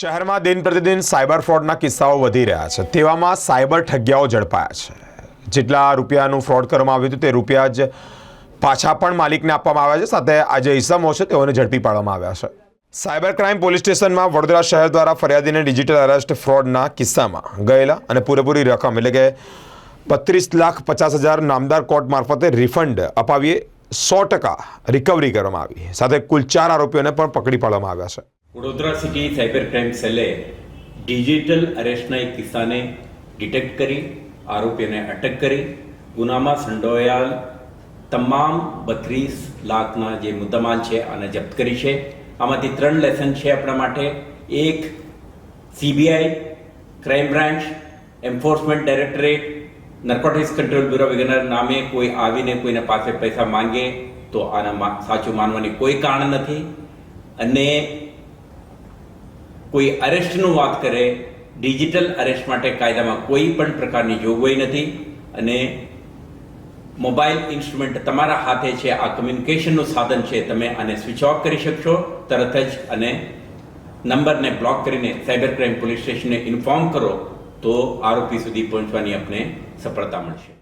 શહેરમાં દિન પ્રતિદિન સાયબર ફ્રોડના કિસ્સાઓ વધી રહ્યા છે. તેવામાં સાયબર ઠગ્યાઓ ઝડપાયા છે. જેટલા રૂપિયાનું ફ્રોડ કરવામાં આવ્યું હતું તે રૂપિયા જ પાછા પણ માલિકને આપવામાં આવ્યા છે. સાથે આ જે ઇસમો છે, તેઓને ઝડપી પાડવામાં આવ્યા છે. સાયબર ક્રાઇમ પોલીસ સ્ટેશનમાં વડોદરા શહેર દ્વારા ફરિયાદીને ડિજિટલ અરેસ્ટ ફ્રોડના કિસ્સામાં ગયેલા અને પૂરેપૂરી રકમ એટલે કે બત્રીસ લાખ પચાસ હજાર નામદાર કોર્ટ મારફતે રિફંડ અપાવીએ સો ટકા રિકવરી કરવામાં આવી. સાથે કુલ ચાર આરોપીઓને પણ પકડી પાડવામાં આવ્યા છે. વડોદરા સિટી સાયબર ક્રાઇમ સેલે ડિજિટલ અરેસ્ટના એક કિસ્સાને ડિટેક્ટ કરી આરોપીને અટક કરી. ગુનામાં સંડોવાયેલ તમામ બત્રીસ લાખના જે મુદ્દામાલ છે આને જપ્ત કરી છે. આમાંથી ત્રણ લેસન છે આપણા માટે. એક CBI, crime branch, enforcement directorate, narcotics control bureau વગેરે નામે કોઈ આવીને કોઈના પાસે પૈસા માંગે તો આના સાચું માનવાની કોઈ કારણ નથી. અને કોઈ અરેસ્ટનું વાત કરે ડિજિટલ અરેસ્ટ માટે કાયદામાં કોઈ પણ પ્રકારની જોગવાઈ નથી અને મોબાઈલ ઇન્સ્ટ્રુમેન્ટ તમારા હાથે છે, આ કમ્યુનિકેશનનું સાધન છે, તમે આને સ્વિચ ઓફ કરી શકશો તરત જ અને નંબરને બ્લોક કરીને સાયબર ક્રાઇમ પોલીસ સ્ટેશનને ઇન્ફોર્મ કરો તો આરોપી સુધી પહોંચવાની આપને સફળતા મળશે.